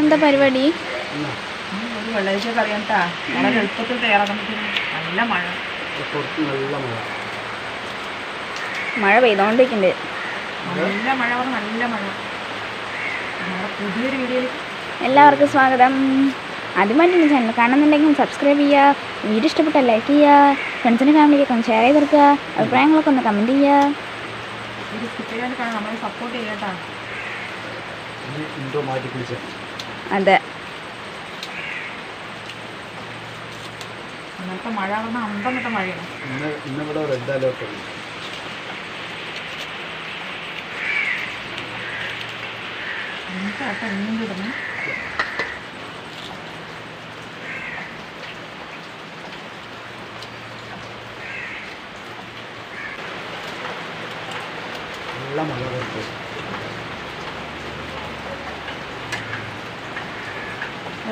എന്താ പരിപാടി? ഒരു വെള്ളരിക്ക കറിയണ്ടാ വളരെ എളുപ്പത്തിൽ തയ്യാറാക്കാൻ പറ്റും. നല്ല മഴ. മഴ. പെയ്തോണ്ടിരിക്കുന്നുണ്ട് നല്ല മഴ നല്ല മഴ. പുതിയൊരു വീഡിയോയിലേക്ക് എല്ലാവർക്കും സ്വാഗതം. ആദ്യമായിട്ട് ചാനൽ കാണുന്നുണ്ടെങ്കിൽ സബ്സ്ക്രൈബ് ചെയ്യുക. വീഡിയോ ഇഷ്ടപ്പെട്ടാൽ ലൈക്ക് ചെയ്യുക. ഫ്രണ്ട്സിന് ഫാമിലിക്ക് ഒന്ന് ഷെയർ ചെയ്ത് കൊടുക്കുക. അഭിപ്രായങ്ങളൊക്കെ ഒന്ന് കമന്റ് ചെയ്യുക. ഇത് സ്കിപ്പ് ചെയ്യാൻ നമ്മളെ സപ്പോർട്ട് ചെയ്യട്ടാ. മാറ്റി അതെ. ഇന്നലത്തെ മഴ പറഞ്ഞാൽ അമ്പന്നിട്ട മഴയാണ് ഇന്നിവിടെ റെഡ് അലേർട്ട് ഉണ്ട്. എനിക്കാട്ടെ എന്നും കിടന്നു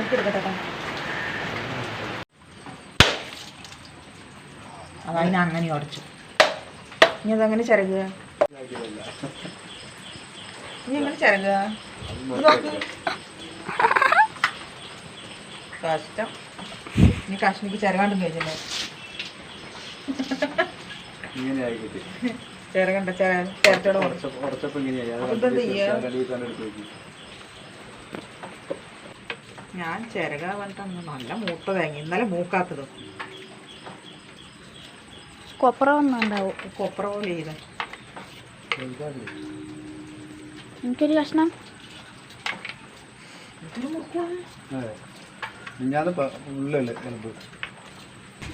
പുറത്ത് നോക്കിയെടുക്കട്ടെ അങ്ങനെ ഉടച്ചു. ഇനി അതങ്ങനെ ചിരകുക? ഇനി എങ്ങനെ ചിരകുക. കഷ്ടം. ഇനി കഷ്ണിക്ക് ചിരകാണ്ടും കഴിച്ചല്ലേ? ചിരകണ്ട ചിര ചിരട്ടോടെ കുറച്ചപ്പോൾ ഇങ്ങനെയായി അത് അപ്പൊ ഇതെന്താ ചെയ്യാ? കണ്ടിട്ട് തന്നെ എടുത്ത് നോക്കി ഞാൻ ചിരക പറഞ്ഞിട്ട് നല്ല മൂത്ത തേങ്ങ ഇന്നലെ മൂക്കാത്തത്. കൊപ്ര ഒന്നുണ്ടാവും കൊപ്ര പോലെ ചെയ്ത. എനിക്കൊരു കഷ്ണം.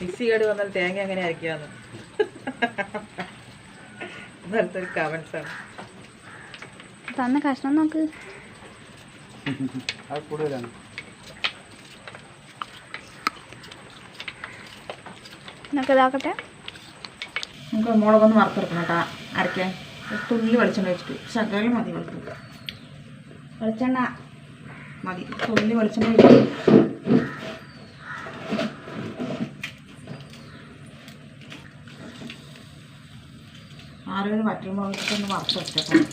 മിക്സി കേട് വന്നാൽ തേങ്ങ എങ്ങനെ അരക്കാന്ന് ഇന്നലത്തെ ഒരു കമൻസ് ആണ്. തന്ന കഷ്ണം നോക്ക്. അത് കൂടുതലാണ്. എന്നൊക്കെ ഇതാക്കട്ടെ. നമുക്ക് മുളകൊന്ന് വറുത്തെടുക്കണം കേട്ടോ. അരക്കാൻ തുള്ളി വെളിച്ചെണ്ണ വെച്ചിട്ട് ശകലം മതി വെളുത്തുക വെളിച്ചെണ്ണ മതി. തുള്ളി വെളിച്ചെണ്ണ വെച്ചിട്ട് ആരോഗ്യം വറ്റൽ വെച്ചിട്ട് ഒന്ന് വറുത്ത് വെച്ചേക്കാം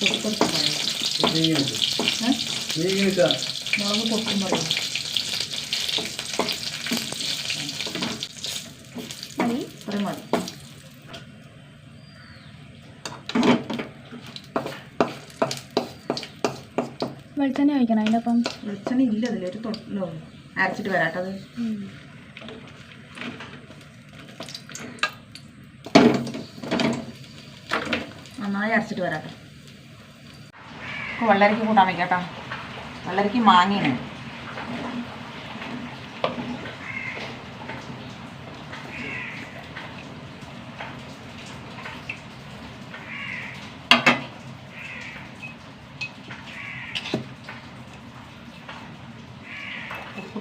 പൊട്ടിത്തെറിച്ച് കളയും. നീങ്ങുന്നുണ്ട് ഏ? നീങ്ങിട്ടാ മുളക് പൊട്ടും പറയും മതി ഇത്രയും മതി വെളിച്ചെണ്ണ ഒഴിക്കണം. അതിന്റെ ഒപ്പം വെളിച്ചെണ്ണ ഇല്ല അതിൽ ഒരു തൊട്ടിലോ? അരച്ചിട്ട് വരാട്ടത് നന്നായി അരച്ചിട്ട് വരാട്ടെ. വെള്ളരിക്ക് കൂട്ടാൻ വയ്ക്കാട്ടോ വെള്ളരിക്ക് മാങ്ങിയാണ്.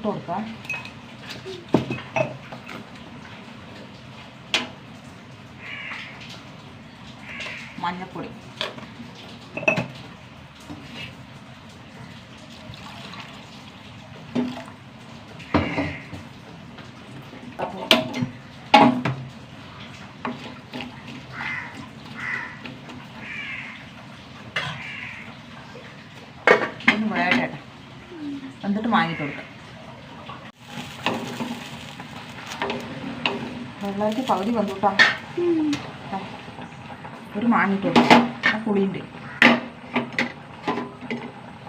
കൊടുക്കാം മഞ്ഞപ്പൊടി എന്നിട്ട് വാങ്ങിയിട്ട് കൊടുക്കാം പകുതി വന്നു കേട്ടോ ഒരു മാങ്ങിട്ട് ആ പുളിയുണ്ട്.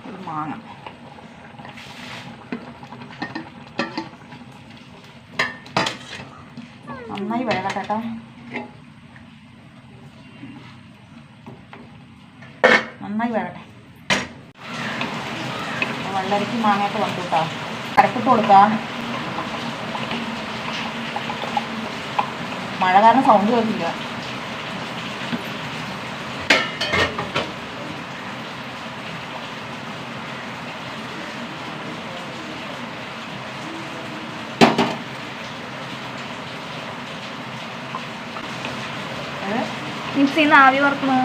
ഒരു മാങ്ങ. നന്നായി വേഗട്ടെ കേട്ടോ നന്നായി വേഗട്ടെ ആ വെള്ളരിക്ക് മാങ്ങയൊക്കെ വന്നു കേട്ടോ കരക്കിട്ട് കൊടുക്കാം. മഴ കാരണം സൗണ്ട് കേൾക്കില്ല? മിക്സിയിൽ ആവി വറക്കണോ?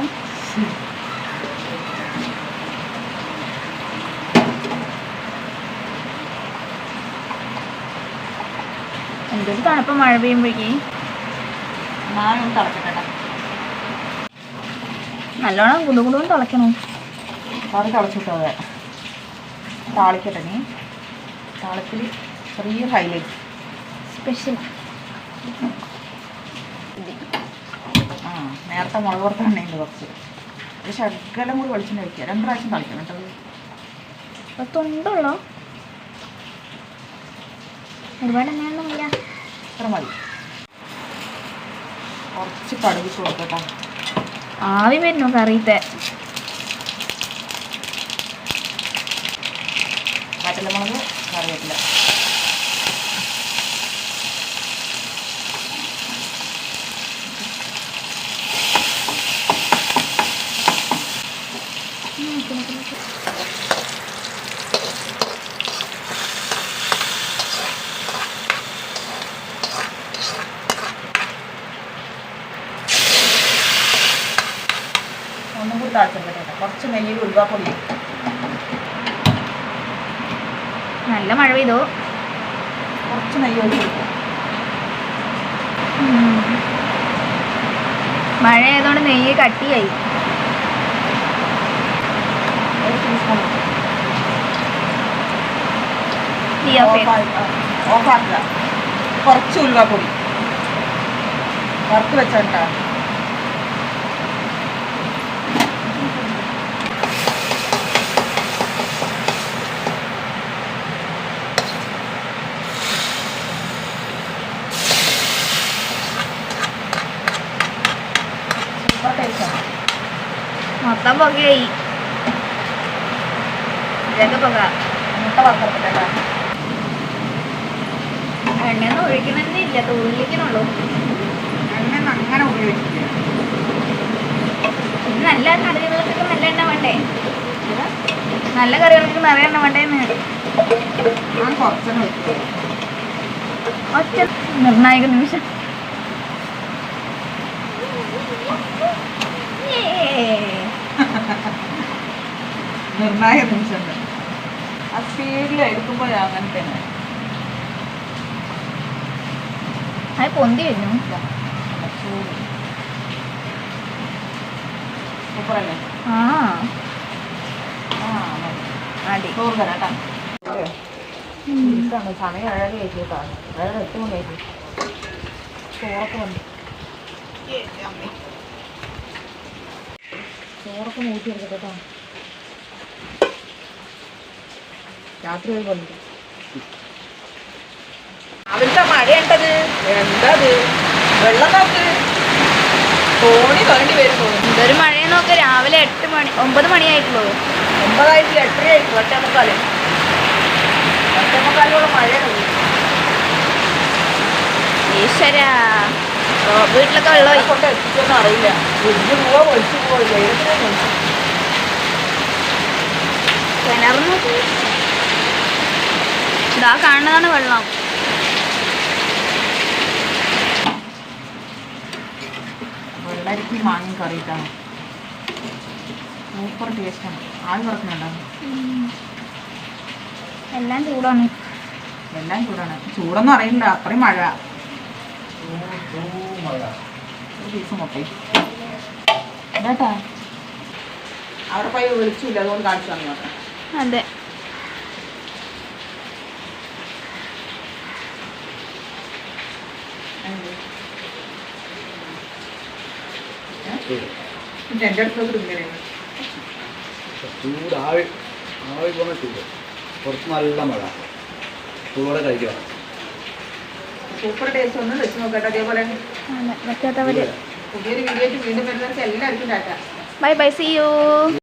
എന്തൊരു തണുപ്പ് മഴ പെയ്യുമ്പോഴേക്ക്. നാളെ തിളക്കട്ടെ നല്ലോണം തിളക്കണം തിളയ്ക്കണം. അത് തിളച്ചിട്ടോ അതെ താളിക്കട്ടെ നീ. താളത്തിൽ ചെറിയ ഹൈലൈറ്റ് സ്പെഷ്യൽ ആ നേരത്തെ മുളക് പുറത്തുണ്ടെങ്കിൽ കുറച്ച്. ഒരു ശകലം കൂടി വെളിച്ചെണ്ണ വയ്ക്കുക രണ്ട് പ്രാവശ്യം തളിക്കണം കേട്ടോ. തൊണ്ടുള്ളോ? ഒരുപാട് എണ്ണയൊന്നുമില്ല അത്ര മതി. കുറച്ച് കടുകിട്ട് കൊടുക്കട്ടോ. ആവി വരുന്നു കറിയത്തെ. വറ്റല മുളക് കറിവേപ്പില ഒന്നും കൂടി താഴ്ചെടുക്കട്ടെ കേട്ടോ കുറച്ച് നെയ്യിൽ ഉലുവാപ്പൊടി. നല്ല മഴ പെയ്തോ? കുറച്ച് നെയ്യ് മഴ ആയതുകൊണ്ട് നെയ്യ് കട്ടിയായി. ഒരു ടീസ്പൂൺ തീ ഓഫ് ഓഫാക്കുക. കുറച്ച് ഉലുവാപ്പൊടി. വറുത്ത് വെച്ചാട്ടാ സൂപ്പർ ടേസ്റ്റാണ് മൊത്തം പുകയായി ഇതൊക്കെ പുക മുട്ട വറുത്തെടുക്കട്ടെ എണ്ണ ഒഴിക്കണമെന്നേ ഇല്ല തുള്ളിക്കണുള്ളൂ. എണ്ണ അങ്ങനെ ഉപയോഗിച്ചില്ല നല്ല കറികൾക്കൊക്കെ നല്ല എണ്ണ വേണ്ടേ? നല്ല കറികൾക്ക് നിറയെ എണ്ണ വേണ്ടേന്ന്. ഞാൻ കുറച്ചെണ്ണ ഒറ്റ നിർണായക നിമിഷം. നിർണായക നിമിഷങ്ങൾ. ആ സ്പീഡിൽ എടുക്കുമ്പോൾ അങ്ങനെ തന്നെ. അത് പൊന്തി വരുന്നു സൂപ്പറല്ലേ? ആ. ആ ചോറ് തരാം കേട്ടോ. സമയം ഏഴര ഏഴര എട്ട് ചോറൊക്കെ വന്നു. ചോറൊക്കെ എടുക്കട്ടെ കേട്ടോ രാത്രി പോയി വന്നു അവിടുത്തെ മഴയുണ്ടത്? എന്തത്? വെള്ളം നോക്ക് തോണി വേണ്ടി വരും എന്തൊരു മഴയെ നോക്ക് രാവിലെ എട്ട് മണി ഒമ്പത് മണിയായിട്ടുള്ളൂ. ഒമ്പതായിട്ട് എട്ടര ആയിരിക്കും ഒറ്റ മുക്കാൽ. ഒറ്റ മുക്കാലോളം മഴയാണ് ഈശ്വരാ വീട്ടിലൊക്കെ വെള്ളം കൊണ്ട് എത്തിച്ചൊന്നും അറിയില്ല. ഒഴിഞ്ഞു പോവാ ഒഴിച്ചു പോവാ കിണർ നോക്ക് ഇതാ കാണുന്നതാണ് വെള്ളം. വെള്ളരിക്കും മാങ്ങി കറിയിട്ടാണ് സൂപ്പർ ടേസ്റ്റാണ് ആവി പറക്കുന്നുണ്ടാവും എല്ലാം ചൂടാണ്. എല്ലാം ചൂടാണ്. ചൂടെന്ന് അറിയില്ല അത്രയും മഴ. മഴ ഒരു പീസ് മുട്ടയും കേട്ടാ അവിടെ പോയി വിളിച്ചില്ല. അതുകൊണ്ട് കാണിച്ചു തന്നെ. അതെ. എന്റെ അടുത്തൊക്കെ ഇങ്ങനെയാണ് ചൂട് ആവി ആവി പോകുന്ന ചൂട്. പുറത്ത് നല്ല മഴ. ചൂടെ കഴിക്കുക. സൂപ്പർ ടേസ്റ്റ് ഒന്ന് വെച്ച് നോക്കട്ടെ അതേപോലെ. പറ്റാത്തവര് പുതിയൊരു വീഡിയോ വീണ്ടും വരുന്നവർക്ക് എല്ലാവർക്കും tata bye bye see you